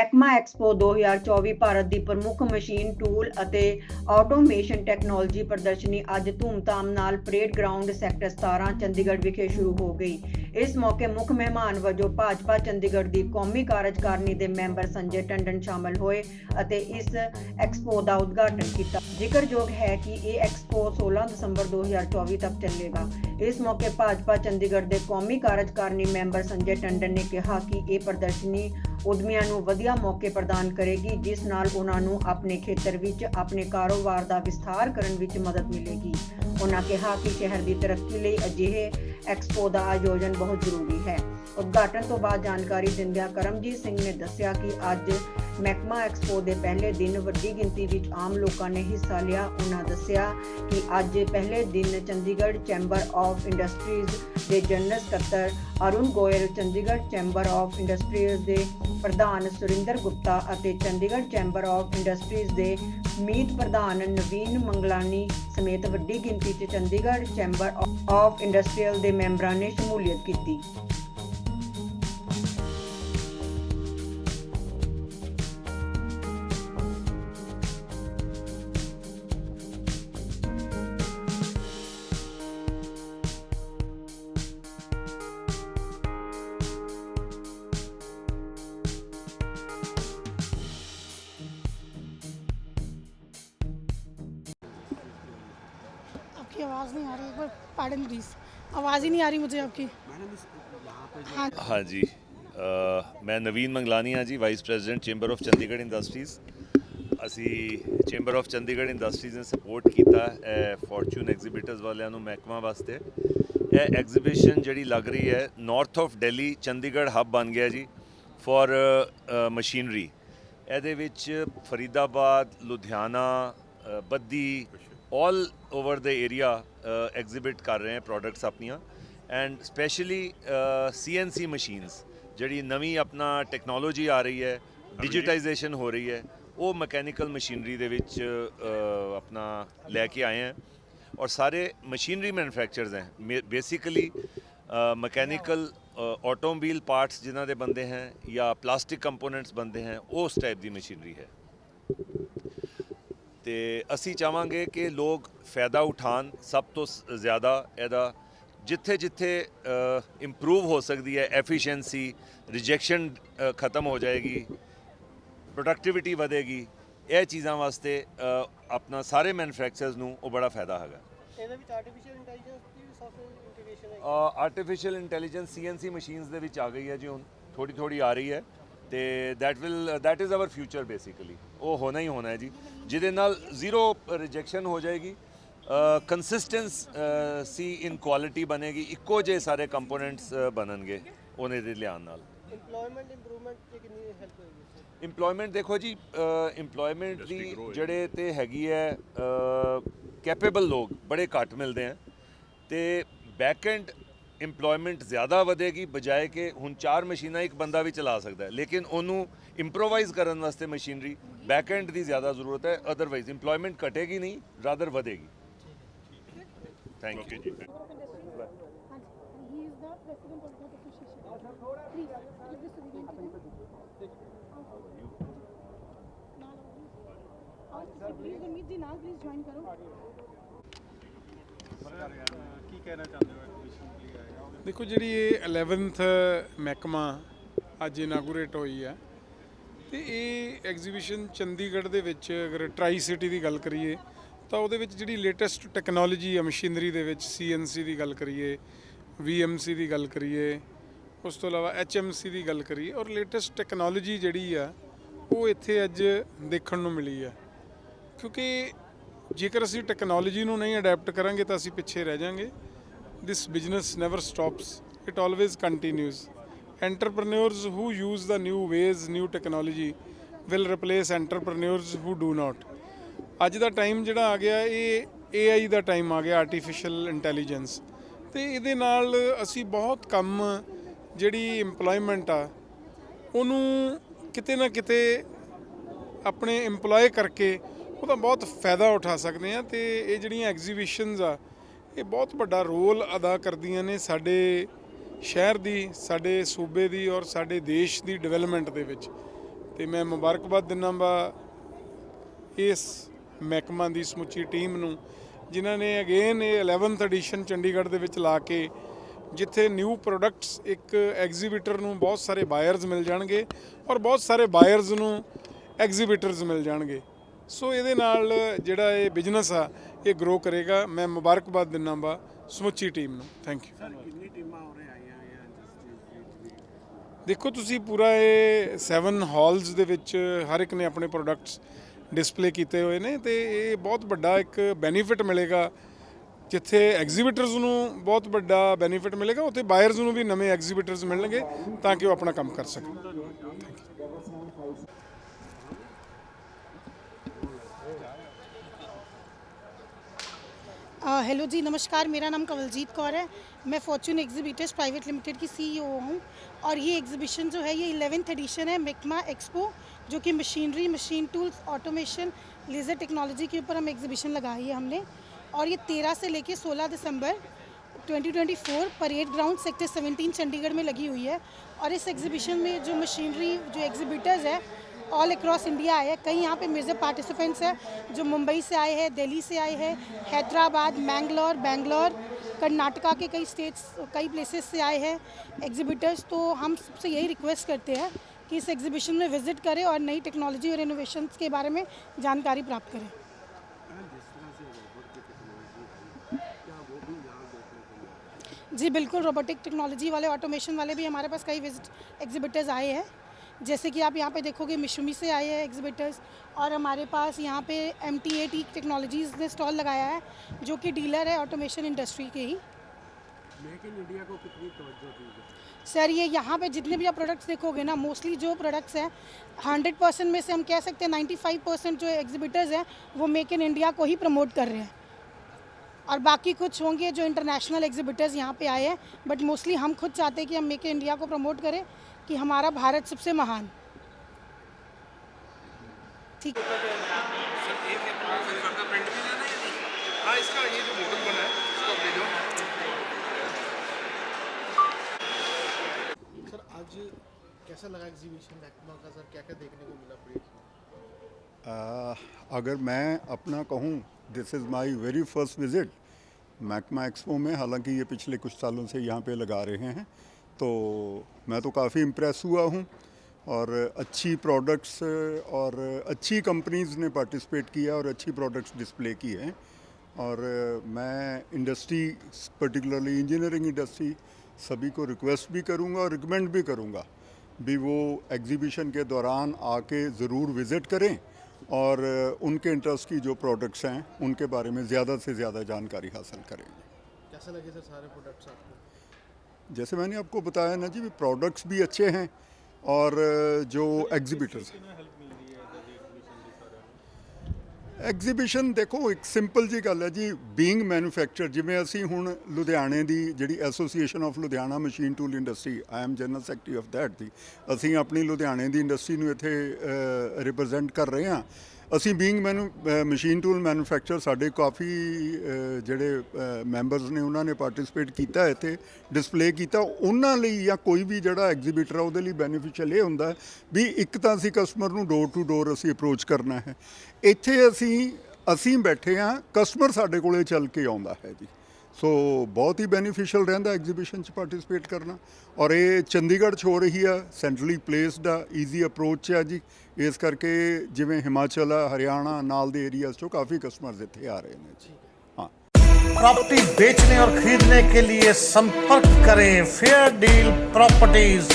ਮੈਕਮਾ expo 2024 Bharat ਦੀ ਪ੍ਰਮੁੱਖ machine, tool ਅਤੇ ਆਟੋਮੇਸ਼ਨ ਟੈਕਨੋਲੋਜੀ ਪ੍ਰਦਰਸ਼ਨੀ ਅੱਜ ਧੂਮਧਾਮ ਨਾਲ ਪਰੇਡ ਗਰਾਊਂਡ ਸੈਕਟਰ 17 ਚੰਡੀਗੜ੍ਹ ਵਿਖੇ ਸ਼ੁਰੂ ਹੋ ਗਈ। ਇਸ ਮੌਕੇ ਮੁੱਖ ਮਹਿਮਾਨ ਵਜੋਂ ਭਾਜਪਾ, ਚੰਡੀਗੜ੍ਹ ਦੀ ਕੌਮੀ ਕਾਰਜਕਾਰਨੀ ਦੇ ਮੈਂਬਰ ਸੰਜੇ ਟੰਡਨ ਸ਼ਾਮਲ ਹੋਏ ਅਤੇ ਇਸ ਐਕਸਪੋ ਦਾ ਉਦਘਾਟਨ ਕੀਤਾ। ਜ਼ਿਕਰਯੋਗ ਹੈ ਕਿ ਇਹ ਐਕਸਪੋ 16 ਦਸੰਬਰ 2024 ਤੱਕ ਚੱਲੇਗਾ। ਇਸ ਮੌਕੇ ਭਾਜਪਾ, ਚੰਡੀਗੜ੍ਹ ਦੇ ਕੌਮੀ ਕਾਰਜਕਾਰਨੀ ਮੈਂਬਰ ਸੰਜੇ ਟੰਡਨ ਨੇ ਕਿਹਾ ਕਿ ਇਹ ਪ੍ਰਦਰਸ਼ਨੀ ਉਦਮੀਆਂ ਨੂੰ ਵਧੀਆ ਮੌਕੇ ਪ੍ਰਦਾਨ ਕਰੇਗੀ, ਜਿਸ ਨਾਲ ਉਹਨਾਂ ਨੂੰ ਆਪਣੇ ਖੇਤਰ ਵਿੱਚ, ਆਪਣੇ ਕਾਰੋਬਾਰ ਦਾ ਵਿਸਥਾਰ ਕਰਨ ਵਿੱਚ ਮਦਦ ਮਿਲੇਗੀ। ਉਹਨਾਂ ਕਿਹਾ ਕਿ ਸ਼ਹਿਰ ਦੀ ਤਰੱਕੀ ਲਈ ਅਜਿਹੇ ਐਕਸਪੋ ਦਾ ਆਯੋਜਨ ਬਹੁਤ ਜ਼ਰੂਰੀ ਹੈ। ਉਦਘਾਟਨ ਤੋਂ ਬਾਅਦ ਜਾਣਕਾਰੀ ਦਿੰਦਿਆਂ ਕਰਮਜੀਤ ਸਿੰਘ ਨੇ ਦੱਸਿਆ ਕਿ ਅੱਜ ਮਹਿਕਮਾ ਐਕਸਪੋ ਦੇ ਪਹਿਲੇ ਦਿਨ ਵੱਡੀ ਗਿਣਤੀ ਵਿੱਚ ਆਮ ਲੋਕਾਂ ਨੇ ਹਿੱਸਾ ਲਿਆ। ਉਹਨਾਂ ਦੱਸਿਆ ਕਿ ਅੱਜ ਪਹਿਲੇ ਦਿਨ ਚੰਡੀਗੜ੍ਹ ਚੈਂਬਰ ਆਫ ਇੰਡਸਟਰੀਜ਼ ਦੇ ਜਨਰਲ ਸਕੱਤਰ Arun Goyal, Chandigarh chamber of industries ਦੇ ਪ੍ਰਧਾਨ ਸੁਰਿੰਦਰ ਗੁਪਤਾ ਅਤੇ ਚੰਡੀਗੜ੍ਹ ਚੈਂਬਰ ਆਫ ਇੰਡਸਟਰੀਜ਼ ਦੇ ਮੀਤ ਪ੍ਰਧਾਨ ਨਵੀਨ ਮੰਗਲਾਨੀ ਸਮੇਤ ਵੱਡੀ ਗਿਣਤੀ 'ਚ ਚੰਡੀਗੜ੍ਹ ਚੈਂਬਰ ਆਫ ਇੰਡਸਟਰੀਅਲ ਦੇ ਮੈਂਬਰਾਂ ਨੇ ਸ਼ਮੂਲੀਅਤ ਕੀਤੀ। आवाज़ नहीं आ रही है पार्डन प्लीज़ आवाज़ ही नहीं आ रही मुझे आपकी। हाँ जी आ, मैं Naveen Manglania ji vice president chamber of Chandigarh industries ਅਸੀਂ ਚੈਂਬਰ ਆਫ ਚੰਡੀਗੜ੍ਹ ਇੰਡਸਟਰੀਜ਼ ਨੇ ਸਪੋਰਟ ਕੀਤਾ ਫੋਰਚੂਨ ਐਗਜ਼ੀਬਿਟਰਸ ਵਾਲਿਆਂ ਨੂੰ ਮਹਿਕਮਾ ਵਾਸਤੇ। ਇਹ ਐਗਜ਼ੀਬਿਸ਼ਨ ਜਿਹੜੀ ਲੱਗ ਰਹੀ ਹੈ north of Delhi Chandigarh hub ਬਣ ਗਿਆ ਜੀ ਫॉर ਮਸ਼ੀਨਰੀ ਇਹਦੇ ਵਿੱਚ Faridabad Ludhiana Baddi all over the area exhibit ਕਰ ਰਹੇ ਹੈ ਪ੍ਰੋਡਕਟਸ ਆਪਣੀਆਂ ਐਂਡ ਸਪੈਸ਼ਲੀ ਸੀਐਨਸੀ ਮਸ਼ੀਨਸ ਜਿਹੜੀ ਨਵੀਂ ਆਪਣਾ ਟੈਕਨੋਲੋਜੀ ਆ ਰਹੀ ਹੈ ਡਿਜੀਟਾਈਜੇਸ਼ਨ ਹੋ ਰਹੀ ਹੈ ਉਹ ਮਕੈਨੀਕਲ ਮਸ਼ੀਨਰੀ ਦੇ ਵਿੱਚ ਆਪਣਾ ਲੈ ਕੇ ਆਏ ਹੈ ਔਰ ਸਾਰੇ ਮਸ਼ੀਨਰੀ ਮੈਨੂਫੈਕਚਰਰਸ ਹੈ ਬੇਸਿਕਲੀ ਮਕੈਨੀਕਲ ਆਟੋਮੋਬਾਈਲ ਪਾਰਟਸ ਜਿਨ੍ਹਾਂ ਦੇ ਬੰਦੇ ਹੈ ਜਾਂ ਪਲਾਸਟਿਕ ਕੰਪੋਨੈਂਟਸ ਬੰਦੇ ਹੈ ਉਸ ਟਾਈਪ ਦੀ ਮਸ਼ੀਨਰੀ ਹੈ ਤੇ ਅਸੀਂ ਚਾਹਾਂਗੇ ਕਿ ਲੋਕ ਫਾਇਦਾ ਉਠਾਣ ਸਭ ਤੋਂ ਜ਼ਿਆਦਾ ਇਹਦਾ ਜਿੱਥੇ ਜਿੱਥੇ ਇੰਪਰੂਵ ਹੋ ਸਕਦੀ ਹੈ ਐਫੀਸ਼ੀਐਂਸੀ ਰਿਜੈਕਸ਼ਨ ਖਤਮ ਹੋ ਜਾਏਗੀ ਪ੍ਰੋਡਕਟਿਵਿਟੀ ਵਧੇਗੀ ਇਹ ਚੀਜ਼ਾਂ ਵਾਸਤੇ ਆਪਣਾ ਸਾਰੇ ਮੈਨੂਫੈਕਚਰਰਸ ਨੂੰ ਉਹ ਬੜਾ ਫਾਇਦਾ ਹੈਗਾ। ਇਹਦੇ ਵਿੱਚ ਆਰਟੀਫੀਸ਼ੀਅਲ ਇੰਟੈਲੀਜੈਂਸ ਦੀ ਵੀ ਸੌਫਟਵੇਅਰ ਇੰਟੀਗ੍ਰੇਸ਼ਨ ਹੈ ਆਰਟੀਫੀਸ਼ੀਅਲ ਇੰਟੈਲੀਜੈਂਸ ਸੀਐਨਸੀ ਮਸ਼ੀਨਸ ਦੇ ਵਿੱਚ ਆ ਗਈ ਹੈ ਜੀ ਹੁਣ ਥੋੜੀ ਥੋੜੀ ਆ ਰਹੀ ਹੈ। ਤੇ that will that is our future basically. ਉਹ ਹੋਣਾ ਹੀ ਹੋਣਾ ਹੈ ਜੀ। ਜਿਹਦੇ ਨਾਲ ਜ਼ੀਰੋ ਰਿਜੈਕਸ਼ਨ ਹੋ ਜਾਏਗੀ। ਕੰਸਿਸਟੈਂਸੀ ਇਨ ਕੁਆਲਿਟੀ ਬਣੇਗੀ। ਇੱਕੋ ਜਿਹੇ ਸਾਰੇ ਕੰਪੋਨੈਂਟਸ ਬਣਨਗੇ ਉਹਨੇ ਦੇ ਲਿਆਉਣ ਨਾਲ। ਇੰਪਲੋਇਮੈਂਟ ਇੰਪਰੂਵਮੈਂਟ ਤੇ ਕਿੰਨੀ ਹੈਲਪ ਹੋਏਗੀ? ਇੰਪਲੋਇਮੈਂਟ ਦੇਖੋ ਜੀ ਇੰਪਲੋਇਮੈਂਟ ਦੀ ਜਿਹੜੇ ਤੇ ਹੈਗੀ ਹੈ ਕੈਪੇਬਲ ਲੋਕ ਬੜੇ ਘੱਟ ਮਿਲਦੇ ਆ ਤੇ ਬੈਕ ਐਂਡ ਇੰਪਲੋਇਮੈਂਟ ਜ਼ਿਆਦਾ ਵਧੇਗੀ ਬਜਾਏ ਕਿ ਹੁਣ ਚਾਰ ਮਸ਼ੀਨਾਂ ਇੱਕ ਬੰਦਾ ਵੀ ਚਲਾ ਸਕਦਾ ਹੈ। ਲੇਕਿਨ ਉਹਨੂੰ ਇੰਪਰੋਵਾਈਜ਼ ਕਰਨ ਵਾਸਤੇ ਮਸ਼ੀਨਰੀ ਬੈਕ ਐਂਡ ਦੀ ਜ਼ਿਆਦਾ ਜ਼ਰੂਰਤ ਹੈ ਅਦਰਵਾਈਜ਼ ਇੰਪਲੋਇਮੈਂਟ ਘਟੇਗੀ ਨਹੀਂ ਰਾਦਰ ਵਧੇਗੀ। ਥੈਂਕ ਯੂ ਜੀ। uh, ਕੀ ਕਹਿਣਾ ਚਾਹੁੰਦੇ ਹੋ ਐਗਜ਼ੀਬਿਸ਼ਨ ਲਈ ਦੇਖੋ ਜਿਹੜੀ ਇਹ 11th ਮਹਿਕਮਾ ਅੱਜ ਇਨਾਗੂਰੇਟ ਹੋਈ ਹੈ ਤੇ ਇਹ ਐਗਜ਼ੀਬਿਸ਼ਨ ਚੰਡੀਗੜ੍ਹ ਦੇ ਵਿੱਚ ਅਗਰ ਟਰਾਈ ਸਿਟੀ ਦੀ ਗੱਲ ਕਰੀਏ, ਤਾਂ ਉਹਦੇ ਵਿੱਚ ਜਿਹੜੀ ਲੇਟੈਸਟ ਟੈਕਨੋਲੋਜੀ ਹੈ ਮਸ਼ੀਨਰੀ ਦੇ ਵਿੱਚ ਸੀਐਨਸੀ ਦੀ ਗੱਲ ਕਰੀਏ ਵੀਐਮਸੀ ਦੀ ਗੱਲ ਕਰੀਏ, ਉਸ ਤੋਂ ਇਲਾਵਾ ਐਚਐਮਸੀ ਦੀ ਗੱਲ ਕਰੀਏ, ਔਰ ਲੇਟੈਸਟ ਟੈਕਨੋਲੋਜੀ ਜਿਹੜੀ ਆ, ਉਹ ਇੱਥੇ ਅੱਜ ਦੇਖਣ ਨੂੰ ਮਿਲੀ ਆ। ਕਿਉਂਕਿ ਜੇਕਰ ਅਸੀਂ ਟੈਕਨੋਲੋਜੀ ਨੂੰ ਨਹੀਂ ਅਡਾਪਟ ਕਰਾਂਗੇ ਤਾਂ ਅਸੀਂ ਪਿੱਛੇ ਰਹਿ ਜਾਾਂਗੇ। This business never stops it always continues entrepreneurs who use the new ways new technology will replace entrepreneurs who do not ਅੱਜ ਦਾ ਟਾਈਮ ਜਿਹੜਾ ਆ ਗਿਆ ਇਹ AI ਦਾ ਟਾਈਮ ਆ ਗਿਆ ਆਰਟੀਫੀਸ਼ੀਅਲ ਇੰਟੈਲੀਜੈਂਸ ਤੇ ਇਹਦੇ ਨਾਲ ਅਸੀਂ ਬਹੁਤ ਕੰਮ ਜਿਹੜੀ EMPLOYMENT ਆ ਉਹਨੂੰ ਕਿਤੇ ਨਾ ਕਿਤੇ ਆਪਣੇ EMPLOY ਕਰਕੇ ਉਹਦਾ ਬਹੁਤ ਫਾਇਦਾ ਉਠਾ ਸਕਦੇ ਆ ਤੇ ਇਹ ਜਿਹੜੀਆਂ ਐਗਜ਼ੀਬਿਸ਼ਨਸ ਆ ਇਹ ਬਹੁਤ ਵੱਡਾ ਰੋਲ ਅਦਾ ਕਰਦੀਆਂ ਨੇ ਸਾਡੇ ਸ਼ਹਿਰ ਦੀ, ਸਾਡੇ ਸੂਬੇ ਦੀ ਔਰ ਸਾਡੇ ਦੇਸ਼ ਦੀ ਡਿਵੈਲਪਮੈਂਟ ਦੇ ਵਿੱਚ। ਤੇ ਮੈਂ ਮੁਬਾਰਕਬਾਦ ਦਿੰਦਾ ਵਾ ਇਸ ਮਹਿਕਮਾ ਦੀ, ਸਮੁੱਚੀ ਟੀਮ ਨੂੰ, ਜਿਨ੍ਹਾਂ ਨੇ ਅਗੇਨ ਇਹ 11th ਐਡੀਸ਼ਨ ਚੰਡੀਗੜ੍ਹ ਦੇ ਵਿੱਚ ਲਾ ਕੇ, ਜਿੱਥੇ ਨਿਊ ਪ੍ਰੋਡਕਟਸ ਇੱਕ ਐਗਜ਼ੀਬਿਟਰ ਨੂੰ ਬਹੁਤ ਸਾਰੇ ਬਾਇਰਸ ਮਿਲ ਜਾਣਗੇ ਔਰ ਬਹੁਤ ਸਾਰੇ ਬਾਇਰਸ ਨੂੰ ਐਗਜ਼ੀਬਿਟਰਸ ਮਿਲ ਜਾਣਗੇ। ਸੋ ਇਹਦੇ ਨਾਲ ਜਿਹੜਾ ਇਹ ਬਿਜ਼ਨਸ ਆ ਇਹ ਗਰੋ ਕਰੇਗਾ। ਮੈਂ ਮੁਬਾਰਕਬਾਦ ਦਿੰਦਾ ਵਾ ਸਮੁੱਚੀ ਟੀਮ ਨੂੰ। ਥੈਂਕ ਯੂ ਕਿੰਨੀ ਟੀਮਾਂ ਹੋ ਆਈਆਂ ਦੇਖੋ ਤੁਸੀਂ ਪੂਰਾ ਇਹ 7 ਹਾਲਸ ਦੇ ਵਿੱਚ ਹਰ ਇੱਕ ਨੇ ਆਪਣੇ ਪ੍ਰੋਡਕਟਸ ਡਿਸਪਲੇ ਕੀਤੇ ਹੋਏ ਨੇ ਤੇ ਇਹ ਬਹੁਤ ਵੱਡਾ ਇੱਕ ਬੈਨੀਫਿਟ ਮਿਲੇਗਾ। ਜਿੱਥੇ ਐਗਜ਼ੀਬਿਟਰਸ ਨੂੰ ਬਹੁਤ ਵੱਡਾ ਬੈਨੀਫਿਟ ਮਿਲੇਗਾ ਉੱਥੇ ਬਾਇਰਸ ਨੂੰ ਵੀ ਨਵੇਂ ਐਗਜ਼ੀਬਿਟਰਸ ਮਿਲਣਗੇ ਤਾਂ ਕਿ ਉਹ ਆਪਣਾ ਕੰਮ ਕਰ ਸਕਣ। हेलो जी, नमस्कार, मेरा नाम कंवलजीत कौर है। मैं फॉर्चून एग्जीबिटर्स प्राइवेट लिमिटेड की सीईओ हूँ और ये एग्जीबिशन जो है, ये इलेवेंथ एडिशन है मिकमा एक्सपो जो कि machinery machine tools automation laser technology के ऊपर हम एग्जीबिशन लगाई है हमने। और ये 13 से लेके 16 दिसंबर 2024 परेड ग्राउंड सेक्टर 17 चंडीगढ़ में लगी हुई है। और इस एग्जीबिशन में जो मशीनरी जो एग्जीबिटर्स है ऑल अक्रॉस इंडिया आए हैं। कई यहाँ पे मेजर पार्टिसिपेंट्स हैं, जो मुंबई से आए हैं, दिल्ली से आए हैं, हैदराबाद, मैंगलोर, बेंगलोर, कर्नाटका के कई स्टेट्स कई प्लेसेस से आए हैं। एग्जिबिटर्स तो हम सबसे यही रिक्वेस्ट करते हैं कि इस एग्जीबिशन में विज़िट करें और नई टेक्नोलॉजी और इनोवेशंस के बारे में जानकारी प्राप्त करें। जी, बिल्कुल रोबोटिक टेक्नोलॉजी वाले ऑटोमेशन वाले भी हमारे पास कई विज़िट एग्जीबिटर्स आए हैं। जैसे कि आप यहाँ पे देखोगे मिशुमी से आए हैं एग्जिबिटर्स और हमारे पास यहाँ पे M T A T technologies ने स्टॉल लगाया है जो कि डीलर है ऑटोमेशन इंडस्ट्री के ही। मेक इन इंडिया को कितनी तवज्जो दी सर ये यहाँ पे जितने भी आप प्रोडक्ट्स देखोगे ना मोस्टली जो प्रोडक्ट्स हैं हंड्रेड परसेंट में से हम कह सकते हैं नाइन्टी फाइव परसेंट जो एग्जिबिटर्स हैं वो मेक इन इंडिया को ही प्रमोट कर रहे हैं। और बाकी कुछ होंगे जो इंटरनेशनल एग्जीबिटर्स यहाँ पे आए हैं बट मोस्टली हम खुद चाहते हैं कि हम मेक इन इंडिया को प्रमोट करें। कि हमारा भारत सबसे महान। ठीक। है सर आज कैसा लगा एग्जीबिशन का सर? क्या क्या देखने को मिला अगर मैं अपना कहूँ this is my very first visit मैकमा expo में हालाँकि ये पिछले कुछ सालों से यहाँ पे लगा रहे हैं। तो मैं तो काफ़ी इम्प्रेस हुआ हूँ और अच्छी प्रोडक्ट्स और अच्छी कंपनीज़ ने पार्टिसिपेट किया और अच्छी प्रोडक्ट्स डिस्प्ले की हैं। और मैं इंडस्ट्री पर्टिकुलरली इंजीनियरिंग इंडस्ट्री सभी को रिक्वेस्ट भी करूँगा और रिकमेंड भी करूँगा भी वो एग्जीबिशन के दौरान आके ज़रूर विज़िट करें और उनके इंटरेस्ट की जो प्रोडक्ट्स हैं, उनके बारे में ज़्यादा से ज़्यादा जानकारी हासिल करें। कैसा लगे सर सारे प्रोडक्ट्स आपको? जैसे मैंने आपको बताया ना जी प्रोडक्ट्स भी अच्छे हैं और जो एग्जीबिटर्स ਐਗਜ਼ੀਬਿਸ਼ਨ ਦੇਖੋ ਇੱਕ ਸਿੰਪਲ ਜੀ ਗੱਲ ਹੈ ਜੀ ਬੀਇੰਗ ਮੈਨੂਫੈਕਚਰ ਜਿਵੇਂ ਅਸੀਂ ਹੁਣ ਲੁਧਿਆਣੇ ਦੀ ਜਿਹੜੀ association of Ludhiana machine tool industry I am general secretary of that ਦੀ ਅਸੀਂ ਆਪਣੀ ਲੁਧਿਆਣੇ ਦੀ ਇੰਡਸਟਰੀ ਨੂੰ ਇੱਥੇ ਰਿਪਰੈਜ਼ੈਂਟ ਕਰ ਰਹੇ ਹਾਂ ਅਸੀਂ ਬੀਇੰਗ ਮੈਨੂ ਮਸ਼ੀਨ ਟੂਲ ਮੈਨੂਫੈਕਚਰ ਸਾਡੇ ਕਾਫੀ ਜਿਹੜੇ ਮੈਂਬਰਸ ਨੇ ਉਹਨਾਂ ਨੇ ਪਾਰਟਿਸਿਪੇਟ ਕੀਤਾ ਇੱਥੇ ਡਿਸਪਲੇ ਕੀਤਾ। ਉਹਨਾਂ ਲਈ ਜਾਂ ਕੋਈ ਵੀ ਜਿਹੜਾ ਐਗਜ਼ੀਬਿਟਰ ਆ, ਉਹਦੇ ਲਈ ਬੈਨੀਫੀਸ਼ੀਅਲ ਇਹ ਹੁੰਦਾ ਵੀ ਇੱਕ ਤਾਂ ਅਸੀਂ ਕਸਟਮਰ ਨੂੰ ਡੋਰ ਟੂ ਡੋਰ ਅਸੀਂ ਅਪਰੋਚ ਕਰਨਾ ਹੈ। ਇੱਥੇ ਅਸੀਂ ਅਸੀਂ ਬੈਠੇ ਆ ਕਸਟਮਰ ਸਾਡੇ ਕੋਲੇ ਚੱਲ ਕੇ ਆਉਂਦਾ ਹੈ ਜੀ। ਸੋ ਬਹੁਤ ਹੀ ਬੈਨੀਫੀਸ਼ੀਅਲ ਰਹਿੰਦਾ ਐਗਜ਼ੀਬਿਸ਼ਨ 'ਚ ਪਾਰਟਿਸਿਪੇਟ ਕਰਨਾ ਔਰ ਇਹ ਚੰਡੀਗੜ੍ਹ 'ਚ ਹੋ ਰਹੀ ਆ ਸੈਂਟਰਲੀ ਪਲੇਸਡ ਆ ਈਜ਼ੀ ਅਪਰੋਚ ਆ ਜੀ ਇਸ ਕਰਕੇ ਜਿਵੇਂ ਹਿਮਾਚਲ ਆ ਹਰਿਆਣਾ ਨਾਲ ਦੇ ਏਰੀਆਜ਼ 'ਚੋਂ ਕਾਫੀ ਕਸਟਮਰਸ ਇੱਥੇ ਆ ਰਹੇ ਨੇ ਜੀ ਹਾਂ प्रॉपर्टी बेचने और खरीदने के लिए संपर्क करें फेयर डील प्रॉपर्टीज